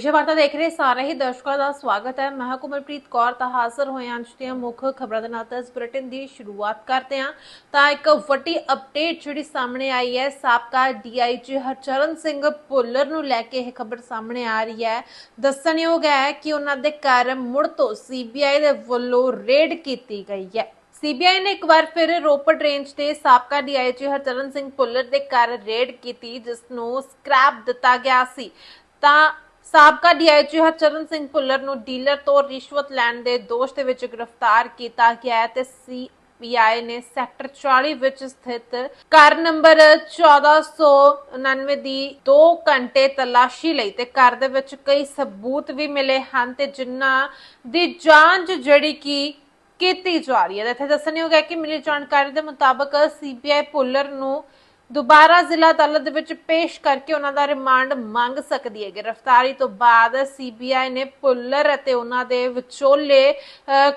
ਵਿਸ਼ੇ ਵਾਰਤਾ ਦੇਖ ਰਹੇ ਸਾਰੇ ਹੀ ਦਰਸ਼ਕਾਂ ਦਾ ਸਵਾਗਤ ਹੈ। ਮੈਂ ਕੁਮਲਪ੍ਰੀਤ ਕੌਰ, ਤਾਂ ਹਾਜ਼ਰ ਹੋਏ ਹਾਂ ਅੱਜ ਦੀਆਂ ਮੁੱਖ ਖਬਰਾਂ ਦੇ ਨਾਲ। ਇਸ ਬੁਲੇਟਿਨ ਦੀ ਸ਼ੁਰੂਆਤ ਕਰਦੇ ਹਾਂ। ਤਾਂ ਇੱਕ ਵੱਡੀ ਅਪਡੇਟ ਜਿਹੜੀ ਸਾਹਮਣੇ ਆਈ ਹੈ, ਸਾਬਕਾ ਡੀਆਈਜੀ ਹਰਚਰਨ ਸਿੰਘ ਭੁੱਲਰ ਨੂੰ ਲੈ ਕੇ ਇਹ ਖਬਰ ਸਾਹਮਣੇ ਆ ਰਹੀ ਹੈ। ਦੱਸਣਯੋਗ ਹੈ ਕਿ ਉਹਨਾਂ ਦੇ ਘਰ ਮੁੜ ਤੋਂ ਸੀਬੀਆਈ ਦੇ ਵੱਲੋਂ ਰੇਡ ਕੀਤੀ ਗਈ ਹੈ। ਸੀਬੀਆਈ ਨੇ ਇੱਕ ਵਾਰ ਫਿਰ ਰੋਪੜ ਰੇਂਜ ਤੇ ਸਾਬਕਾ ਡੀਆਈਜੀ ਹਰਚਰਨ ਸਿੰਘ ਭੁੱਲਰ ਦੇ ਘਰ ਰੇਡ ਕੀਤੀ, ਜਿਸ ਨੂੰ ਸਕ੍ਰੈਪ ਦਿੱਤਾ ਗਿਆ ਸੀ। ਤਾਂ ਸਾਬਕਾ ਡੀਆਈਜੀ ਹਰਚਰਨ ਸਿੰਘ ਭੁੱਲਰ ਨੂੰ ਡੀਲਰ ਤੋਂ ਰਿਸ਼ਵਤ ਲੈਣ ਦੇ ਦੋਸ਼ ਦੇ ਵਿੱਚ ਗ੍ਰਿਫਤਾਰ ਕੀਤਾ ਗਿਆ ਹੈ ਤੇ ਸੀਬੀਆਈ ਨੇ ਸੈਕਟਰ 40 ਵਿੱਚ ਸਥਿਤ ਘਰ ਨੰਬਰ 1499 ਦੀ 2 ਘੰਟੇ ਤਲਾਸ਼ੀ ਲਈ ਤੇ ਘਰ ਦੇ ਵਿੱਚ ਕਈ ਸਬੂਤ ਵੀ ਮਿਲੇ ਹਨ ਤੇ ਜਿਨ੍ਹਾਂ ਦੀ ਜਾਂਚ ਜਿਹੜੀ ਕਿ ਕੀਤੀ ਜਾ ਰਹੀ ਹੈ। ਇੱਥੇ ਦੱਸਣਯੋਗ ਹੈ ਕਿ ਮਿਲੀ ਜਾਣਕਾਰੀ ਦੇ ਮੁਤਾਬਕ ਸੀਬੀਆਈ ਭੁੱਲਰ ਨੂੰ ਦੁਬਾਰਾ ਜ਼ਿਲ੍ਹਾ ਅਦਾਲਤ ਦੇ ਵਿੱਚ ਪੇਸ਼ ਕਰਕੇ ਉਹਨਾਂ ਦਾ ਰਿਮਾਂਡ ਮੰਗ ਸਕਦੀ ਹੈ ਗ੍ਰਿਫਤਾਰੀ ਤੋਂ ਬਾਅਦ ਸੀਬੀਆਈ ਨੇ ਭੁੱਲਰ ਅਤੇ ਉਹਨਾਂ ਦੇ ਵਿਚੋਲੇ ਅਹ,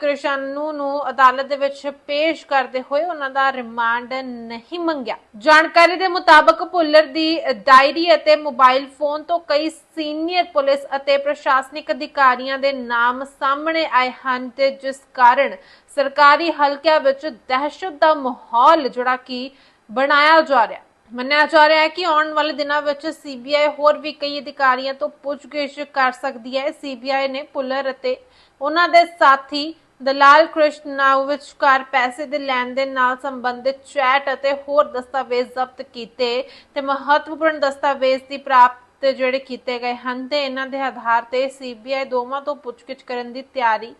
ਨੂੰ ਅਦਾਲਤ ਦੇ ਵਿੱਚ ਪੇਸ਼ ਕਰਦੇ ਹੋਏ ਉਹਨਾਂ ਦਾ ਰਿਮਾਂਡ ਨਹੀਂ ਮੰਗਿਆ। ਜਾਣਕਾਰੀ ਦੇ ਮੁਤਾਬਕ ਭੁੱਲਰ ਦੀ ਡਾਇਰੀ ਅਤੇ ਮੋਬਾਈਲ ਫੋਨ ਤੋਂ ਕਈ ਸੀਨੀਅਰ ਪੁਲਿਸ ਅਤੇ ਪ੍ਰਸ਼ਾਸਨਿਕ ਅਧਿਕਾਰੀਆਂ ਦੇ ਨਾਮ ਸਾਹਮਣੇ ਆਏ ਹਨ ਤੇ ਜਿਸ ਕਾਰਨ ਸਰਕਾਰੀ ਹਲਕਿਆਂ ਵਿੱਚ ਦਹਿਸ਼ਤ ਦਾ ਮਾਹੌਲ ਜਿਹੜਾ ਕਿ ਬਣਾਇਆ ਜਾ ਰਿਹਾ। ਮੰਨਿਆ ਜਾ ਰਿਹਾ ਹੈ ਕਿ ਆਉਣ ਵਾਲੇ ਦਿਨਾਂ ਵਿੱਚ ਸੀਬੀਆਈ ਹੋਰ ਵੀ ਕਈ ਅਧਿਕਾਰੀਆਂ ਤੋਂ ਪੁੱਛਗਿੱਛ ਕਰ ਸਕਦੀ ਹੈ। ਸੀਬੀਆਈ ਨੇ ਪੁੱਲਰ ਅਤੇ ਉਹਨਾਂ ਦੇ ਸਾਥੀ ਦਲਾਲ ਕ੍ਰਿਸ਼ਨਾਉ ਵਿਚਕਾਰ ਪੈਸੇ ਦੇ ਲੈਣ ਦੇਣ ਨਾਲ ਸੰਬੰਧਿਤ ਚੈਟ ਅਤੇ ਹੋਰ ਦਸਤਾਵੇਜ਼ ਜ਼ਬਤ ਕੀਤੇ ਤੇ ਮਹੱਤਵਪੂਰਨ ਦਸਤਾਵੇਜ਼ ਦੀ ਪ੍ਰਾਪਤ ਜਿਹੜੇ ਕੀਤੇ ਗਏ ਹਨ ਤੇ ਇਹਨਾਂ ਦੇ ਆਧਾਰ ਤੇ ਸੀਬੀਆਈ ਦੋਵਾਂ ਤੋਂ ਪੁੱਛਗਿੱਛ ਕਰਨ ਦੀ ਤਿਆਰੀ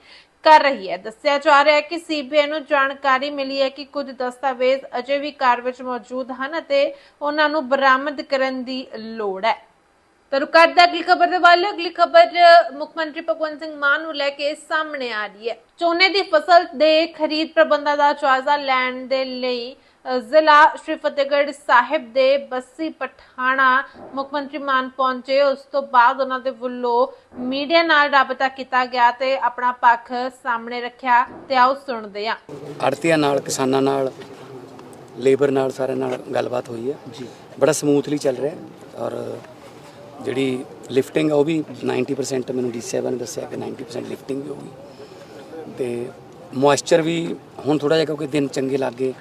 ਕਰ ਰਹੀ ਹੈ। ਦੱਸਿਆ ਜਾ ਰਿਹਾ ਹੈ ਕਿ ਸੀਬੀਆਈ ਨੂੰ ਜਾਣਕਾਰੀ ਮਿਲੀ ਹੈ ਕਿ ਕੁਝ ਦਸਤਾਵੇਜ਼ ਅਜੇ ਵੀ ਕਾਰ ਵਿੱਚ ਮੌਜੂਦ ਹਨ ਅਤੇ ਉਹਨਾਂ ਨੂੰ ਬਰਾਮਦ ਕਰਨ ਦੀ ਲੋੜ ਹੈ। ਤਾਂ ਰੁਕ ਅਗਲੀ ਖਬਰ ਦੇ ਵੱਲ। ਅਗਲੀ ਖਬਰ ਮੁੱਖ ਮੰਤਰੀ ਭਗਵੰਤ ਸਿੰਘ ਮਾਨ ਨੂੰ ਲੈ ਕੇ ਸਾਹਮਣੇ ਆ ਰਹੀ ਹੈ। ਝੋਨੇ ਦੀ ਫਸਲ ਦੇ ਖਰੀਦ ਪ੍ਰਬੰਧਾਂ ਦਾ ਜਾਇਜ਼ਾ ਲੈਣ ਦੇ ਲਈ ਜ਼ਿਲ੍ਹਾ ਸ਼੍ਰੀ ਫਤਿਹਗੜ੍ਹ ਸਾਹਿਬ ਦੇ ਬੱਸੀ ਪਠਾਣਾ ਮੁੱਖ ਮੰਤਰੀ ਮਾਨ ਪਹੁੰਚੇ। ਉਸ ਤੋਂ ਬਾਅਦ ਉਹਨਾਂ ਦੇ ਵੱਲੋਂ ਮੀਡੀਆ ਨਾਲ ਰਾਬਤਾ ਕੀਤਾ ਗਿਆ ਤੇ ਆਪਣਾ ਪੱਖ ਸਾਹਮਣੇ ਰੱਖਿਆ ਤੇ ਆਓ ਸੁਣਦੇ ਹਾਂ। ਆੜਤੀਆਂ ਨਾਲ ਕਿਸਾਨਾਂ ਨਾਲ ਲੇਬਰ ਨਾਲ ਸਾਰਿਆਂ ਨਾਲ ਗੱਲਬਾਤ ਹੋਈ ਹੈ। ਜੀ। ਬੜਾ ਸਮੂਥਲੀ ਚੱਲ ਰਿਹਾ ਹੈ ਔਰ ਜਿਹੜੀ ਲਿਫਟਿੰਗ ਆ ਉਹ ਵੀ 90% ਮੈਨੂੰ ਡੀ7 ਨੇ ਦੱਸਿਆ ਕਿ 90% ਲਿਫਟਿੰਗ ਵੀ ਹੋ ਗਈ ਤੇ ਮੋਇਸਚਰ ਵੀ ਹੁਣ ਥੋੜਾ ਜਿਹਾ ਕਿਉਂਕਿ ਦਿਨ ਚੰਗੇ ਲੱਗੇ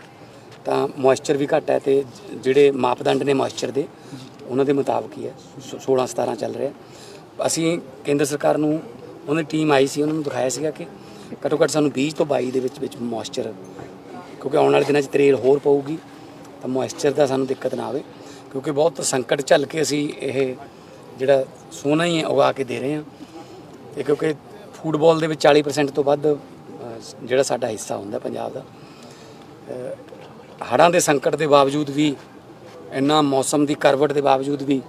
ਤਾਂ ਮੋਇਸਚਰ ਵੀ ਘੱਟ ਹੈ ਤੇ ਜਿਹੜੇ ਮਾਪਦੰਡ ਨੇ ਮੋਇਸਚਰ ਦੇ, ਉਹਨਾਂ ਦੇ ਮੁਤਾਬਕ ਹੀ ਹੈ। 16 17 ਚੱਲ ਰਿਹਾ। ਅਸੀਂ ਕੇਂਦਰ ਸਰਕਾਰ ਨੂੰ, ਉਹਨਾਂ ਦੀ ਟੀਮ ਆਈ ਸੀ, ਉਹਨਾਂ ਨੂੰ ਦਿਖਾਇਆ ਸੀਗਾ ਕਿ ਘੱਟੋ ਘੱਟ ਸਾਨੂੰ 20 ਤੋਂ 22 ਦੇ ਵਿੱਚ ਵਿੱਚ ਮੋਇਸਚਰ ਕਿਉਂਕਿ ਆਉਣ ਵਾਲੇ ਦਿਨਾਂ 'ਚ ਤਰੇਲ ਹੋਰ ਪਊਗੀ, ਤਾਂ ਮੋਇਸਚਰ ਦਾ ਸਾਨੂੰ ਦਿੱਕਤ ਨਾ ਆਵੇ। ਕਿਉਂਕਿ ਬਹੁਤ ਸੰਕਟ ਝੱਲ ਕੇ ਅਸੀਂ ਇਹ ਜਿਹੜਾ ਸੋਨਾ ਹੀ ਉਗਾ ਕੇ ਦੇ ਰਹੇ ਹਾਂ। ਤੇ ਕਿਉਂਕਿ ਫੂਟਬਾਲ ਦੇ ਵਿੱਚ 40% ਤੋਂ ਵੱਧ ਜਿਹੜਾ ਸਾਡਾ ਹਿੱਸਾ ਹੁੰਦਾ ਪੰਜਾਬ ਦਾ। ਹੜ੍ਹਾਂ ਦੇ ਸੰਕਟ ਦੇ ਬਾਵਜੂਦ ਵੀ, ਇੰਨਾ ਮੌਸਮ ਦੀ ਕਰਵਟ ਦੇ ਬਾਵਜੂਦ ਵੀ,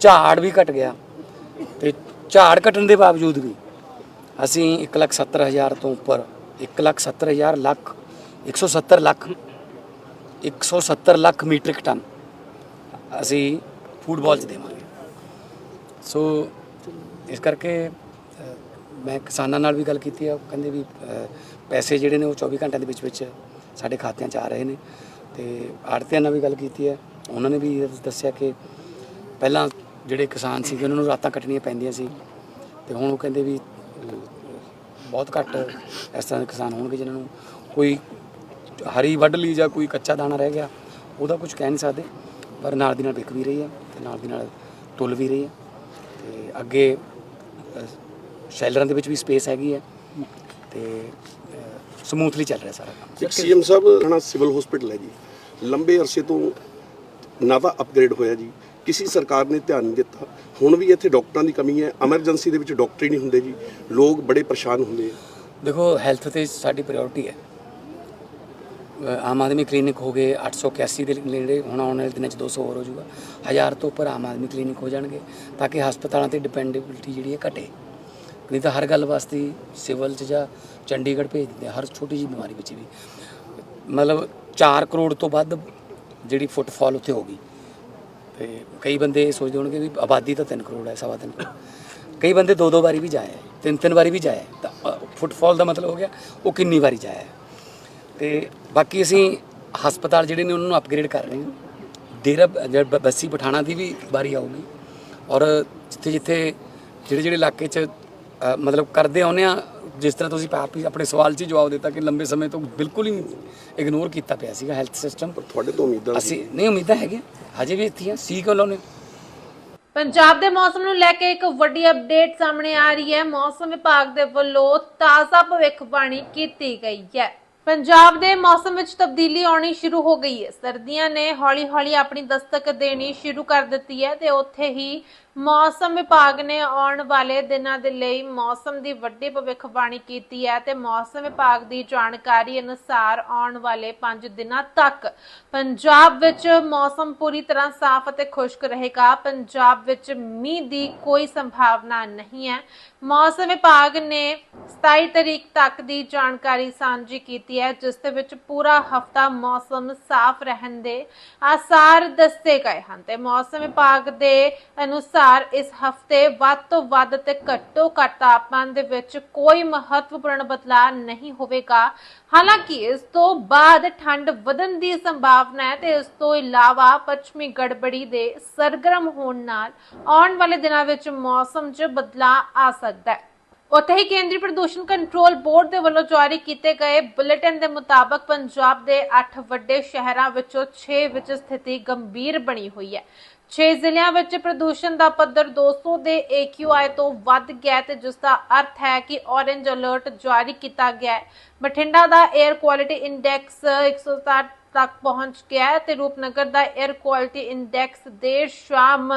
ਝਾੜ ਵੀ ਘਟ ਗਿਆ ਤੇ ਝਾੜ ਘਟਣ ਦੇ ਬਾਵਜੂਦ ਵੀ ਅਸੀਂ 170000 ਤੋਂ ਉੱਪਰ 170000 ਲੱਖ 170 ਲੱਖ 170 ਲੱਖ ਮੀਟ੍ਰਿਕ ਟਨ ਅਸੀਂ ਫੂਟਬਾਲ 'ਚ ਦੇਵਾਂਗੇ। ਸੋ ਇਸ ਕਰਕੇ ਮੈਂ ਕਿਸਾਨਾਂ ਨਾਲ ਵੀ ਗੱਲ ਕੀਤੀ ਆ, ਉਹ ਕਹਿੰਦੇ ਵੀ ਪੈਸੇ ਜਿਹੜੇ ਨੇ ਉਹ 24 ਘੰਟਿਆਂ ਦੇ ਵਿੱਚ ਵਿੱਚ ਸਾਡੇ ਖਾਤਿਆਂ 'ਚ ਆ ਰਹੇ ਨੇ ਤੇ ਆੜਤੀਆਂ ਨਾਲ ਵੀ ਗੱਲ ਕੀਤੀ ਹੈ। ਉਹਨਾਂ ਨੇ ਵੀ ਦੱਸਿਆ ਕਿ ਪਹਿਲਾਂ ਜਿਹੜੇ ਕਿਸਾਨ ਸੀਗੇ, ਉਹਨਾਂ ਨੂੰ ਰਾਤਾਂ ਕੱਟਣੀਆਂ ਪੈਂਦੀਆਂ ਸੀ ਤੇ ਹੁਣ ਉਹ ਕਹਿੰਦੇ ਵੀ ਬਹੁਤ ਘੱਟ ਇਸ ਤਰ੍ਹਾਂ ਦੇ ਕਿਸਾਨ ਹੋਣਗੇ ਜਿਨ੍ਹਾਂ ਨੂੰ ਕੋਈ ਹਰੀ ਵੱਢ ਲਈ ਜਾਂ ਕੋਈ ਕੱਚਾ ਦਾਣਾ ਰਹਿ ਗਿਆ, ਉਹਦਾ ਕੁਝ ਕਹਿ ਨਹੀਂ ਸਕਦੇ, ਪਰ ਨਾਲ ਦੀ ਨਾਲ ਵਿਕ ਵੀ ਰਹੀ ਹੈ ਤੇ ਨਾਲ ਦੀ ਨਾਲ ਤੁਲ ਵੀ ਰਹੀ ਹੈ ਤੇ ਅੱਗੇ ਸ਼ੈਲਰਾਂ ਦੇ ਵਿੱਚ ਵੀ ਸਪੇਸ ਹੈਗੀ ਹੈ ਤੇ ਸਮੂਥਲੀ ਚੱਲ ਰਿਹਾ ਸਾਰਾ ਕੰਮ। ਇੱਕ ਸੀਐਮ ਸਾਹਿਬ ਹਣਾ ਸਿਵਲ ਹਸਪੀਟਲ ਹੈ ਜੀ। ਲੰਬੇ ਅਰਸੇ ਤੋਂ ਨਾ ਤਾਂ ਅਪਗ੍ਰੇਡ ਹੋਇਆ ਜੀ। ਕਿਸੇ ਸਰਕਾਰ ਨੇ ਧਿਆਨ ਨਹੀਂ ਦਿੱਤਾ। ਹੁਣ ਵੀ ਇੱਥੇ ਡਾਕਟਰਾਂ ਦੀ ਕਮੀ ਹੈ। ਐਮਰਜੈਂਸੀ ਦੇ ਵਿੱਚ ਡਾਕਟਰ ਹੀ ਨਹੀਂ ਹੁੰਦੇ ਜੀ। ਲੋਕ ਬੜੇ ਪਰੇਸ਼ਾਨ ਹੁੰਦੇ ਆ। ਦੇਖੋ ਹੈਲਥ ਤੇ ਸਾਡੀ ਪ੍ਰਾਇੋਰਟੀ ਹੈ। ਆਮ ਆਦਮੀ ਕਲੀਨਿਕ ਹੋ ਗਏ 881 ਦੇ ਨੇੜੇ ਹੁਣ ਆਉਣ ਵਾਲੇ ਦਿਨਾਂ 'ਚ 200 ਹੋਰ ਹੋ ਜਾਊਗਾ। ਹਜ਼ਾਰ ਤੋਂ ਉੱਪਰ ਆਮ ਆਦਮੀ ਕਲੀਨਿਕ ਹੋ ਜਾਣਗੇ ਤਾਂ ਕਿ ਹਸਪਤਾਲਾਂ ਤੇ ਡਿਪੈਂਡੇਬਿਲਿਟੀ ਜਿਹੜੀ ਹੈ ਘਟੇ। ਨਹੀਂ ਤਾਂ ਹਰ ਗੱਲ ਵਾਸਤੇ ਸਿਵਲ 'ਚ ਜਾਂ ਚੰਡੀਗੜ੍ਹ ਭੇਜ ਦਿੰਦੇ ਆ, ਹਰ ਛੋਟੀ ਜਿਹੀ ਬਿਮਾਰੀ ਵਿੱਚ ਵੀ। ਮਤਲਬ 4 ਕਰੋੜ ਤੋਂ ਵੱਧ ਜਿਹੜੀ ਫੁੱਟਫਾਲ ਉੱਥੇ ਹੋ ਗਈ। ਤੇ ਕਈ ਬੰਦੇ ਇਹ ਸੋਚਦੇ ਹੋਣਗੇ ਵੀ ਆਬਾਦੀ ਤਾਂ 3 ਕਰੋੜ ਹੈ ਸਵਾ ਤਿੰਨ ਕਰੋੜ। ਕਈ ਬੰਦੇ ਦੋ ਦੋ ਵਾਰੀ ਵੀ ਜਾਏ ਤਿੰਨ ਤਿੰਨ ਵਾਰੀ ਵੀ ਜਾਏ ਹੈ। ਤਾਂ ਫੁੱਟਫਾਲ ਦਾ ਮਤਲਬ ਹੋ ਗਿਆ ਉਹ ਕਿੰਨੀ ਵਾਰੀ ਜਾਇਆ ਹੈ। ਤੇ ਬਾਕੀ ਅਸੀਂ ਹਸਪਤਾਲ ਜਿਹੜੇ ਨੇ ਉਹਨਾਂ ਨੂੰ ਅਪਗ੍ਰੇਡ ਕਰ ਰਹੇ ਹਾਂ। ਡੇਰਾ ਬ- ਜਿਹੜਾ ਬ- ਬੱਸੀ ਪਠਾਣਾ ਦੀ ਵੀ ਵਾਰੀ ਆਊਗੀ। ਔਰ ਜਿੱਥੇ ਜਿੱਥੇ ਜਿਹੜੇ ਜਿਹੜੇ ਇਲਾਕੇ 'ਚ ਅ, ਮਤਲਬ ਕਰਦੇ ਆਉਂਦੇ ਆ ਜਿਸ ਤਰ੍ਹਾਂ ਤੁਸੀਂ ਆਪ ਹੀ ਆਪਣੇ ਸਵਾਲ 'ਚ ਹੀ ਜਵਾਬ ਦਿੱਤਾ ਕਿ ਲੰਬੇ ਸਮੇਂ ਤੋਂ ਬਿਲਕੁਲ ਹੀ ਇਗਨੋਰ ਕੀਤਾ ਪਿਆ ਸੀਗਾ ਹੈਲਥ ਸਿਸਟਮ ਪਰ ਤੁਹਾਡੇ ਤੋਂ ਉਮੀਦਾਂ ਸੀ ਅਸੀਂ ਨਹੀਂ ਉਮੀਦਾਂ ਹੈਗੀਆਂ। ਹਜੇ ਵੀ ਇੱਥੇ ਆ ਸੀ ਕਿਉਂ ਲਾਉਨੇ ਪੰਜਾਬ ਦੇ ਮੌਸਮ ਨੂੰ ਲੈ ਕੇ ਇੱਕ ਵੱਡੀ ਅਪਡੇਟ ਸਾਹਮਣੇ ਆ ਰਹੀ ਹੈ। ਮੌਸਮ ਵਿਭਾਗ ਦੇ ਵੱਲੋਂ ਤਾਜ਼ਾ ਭਵਿੱਖਬਾਣੀ ਕੀਤੀ ਗਈ ਹੈ। ਪੰਜਾਬ ਦੇ ਮੌਸਮ ਵਿੱਚ ਤਬਦੀਲੀ ਆਉਣੀ ਸ਼ੁਰੂ ਹੋ ਗਈ ਹੈ। ਸਰਦੀਆਂ ਨੇ ਹੌਲੀ-ਹੌਲੀ ਆਪਣੀ ਦਸਤਕ ਦੇਣੀ ਸ਼ੁਰੂ ਕਰ ਦਿੱਤੀ ਹੈ ਤੇ ਉੱਥੇ ਹੀ ਮੌਸਮ ਵਿਭਾਗ ਨੇ ਆਉਣ ਵਾਲੇ ਦਿਨਾਂ ਦੇ ਲਈ ਮੌਸਮ ਦੀ ਵੱਡੀ ਭਵਿੱਖਬਾਣੀ ਕੀਤੀ ਹੈ ਤੇ ਮੌਸਮ ਵਿਭਾਗ ਦੀ ਜਾਣਕਾਰੀ ਅਨੁਸਾਰ ਆਉਣ ਵਾਲੇ 5 ਦਿਨਾਂ ਤੱਕ ਪੰਜਾਬ ਵਿੱਚ ਮੌਸਮ ਪੂਰੀ ਤਰ੍ਹਾਂ ਸਾਫ਼ ਅਤੇ ਖੁਸ਼ਕ ਰਹੇਗਾ। ਪੰਜਾਬ ਵਿੱਚ ਮੀਂਹ ਦੀ ਕੋਈ ਸੰਭਾਵਨਾ ਨਹੀਂ ਹੈ। ਮੌਸਮ ਵਿਭਾਗ ਨੇ 27 ਤਰੀਕ ਤੱਕ ਦੀ ਜਾਣਕਾਰੀ ਸਾਂਝੀ ਕੀਤੀ ਹੈ, ਜਿਸ ਦੇ ਵਿੱਚ ਪੂਰਾ ਹਫਤਾ ਮੌਸਮ ਸਾਫ਼ ਰਹਿਣ ਦੇ ਆਸਾਰ ਦੱਸੇ ਗਏ ਹਨ ਤੇ ਮੌਸਮ ਵਿਭਾਗ ਦੇ ਅਨੁਸਾਰ ਇਸ ਹਫ਼ਤੇ ਵੱਧ ਤੋਂ ਵੱਧ ਤੇ ਘੱਟੋ ਘੱਟ ਤਾਪਮਾਨ ਦੇ ਵਿੱਚ ਕੋਈ ਮਹੱਤਵਪੂਰਨ ਬਦਲਾਅ ਨਹੀਂ ਹੋਵੇਗਾ। ਹਾਲਾਂਕਿ ਇਸ ਤੋਂ ਬਾਅਦ ਠੰਡ ਵਧਣ ਦੀ ਸੰਭਾਵਨਾ ਹੈ ਤੇ ਇਸ ਤੋਂ ਇਲਾਵਾ ਪੱਛਮੀ ਗੜਬੜੀ ਦੇ ਸਰਗਰਮ ਹੋਣ ਨਾਲ ਆਉਣ ਵਾਲੇ ਦਿਨਾਂ ਵਿੱਚ ਮੌਸਮ 'ਚ ਬਦਲਾਅ ਆ ਸਕਦਾ ਹੈ। ਉੱਥੇ ਹੀ ਕੇਂਦਰੀ ਪ੍ਰਦੂਸ਼ਣ ਕੰਟਰੋਲ ਬੋਰਡ ਦੇ ਵੱਲੋਂ ਜਾਰੀ ਕੀਤੇ ਗਏ ਬੁਲੇਟਿਨ ਦੇ ਮੁਤਾਬਕ ਪੰਜਾਬ ਦੇ 8 ਵੱਡੇ ਸ਼ਹਿਰਾਂ ਵਿੱਚੋਂ 6 ਵਿੱਚ ਸਥਿਤੀ ਗੰਭੀਰ ਬਣੀ ਹੋਈ ਹੈ। 6 ਜ਼ਿਲ੍ਹਿਆਂ ਵਿੱਚ ਪ੍ਰਦੂਸ਼ਣ ਦਾ ਪੱਧਰ 200 ਦੇ AQI ਤੋਂ ਵੱਧ ਗਿਆ ਹੈ ਤੇ ਜਿਸ ਦਾ ਅਰਥ ਹੈ ਕਿ ਔਰੇਂਜ ਅਲਰਟ ਜਾਰੀ ਕੀਤਾ ਗਿਆ ਹੈ। ਬਠਿੰਡਾ ਦਾ 에ਅਰ ਕੁਆਲਿਟੀ ਇੰਡੈਕਸ 160 ਤੱਕ ਪਹੁੰਚ ਗਿਆ ਹੈ ਤੇ ਰੂਪਨਗਰ ਦਾ 에ਅਰ ਕੁਆਲਿਟੀ ਇੰਡੈਕਸ ਦੇਰ ਸ਼ਾਮ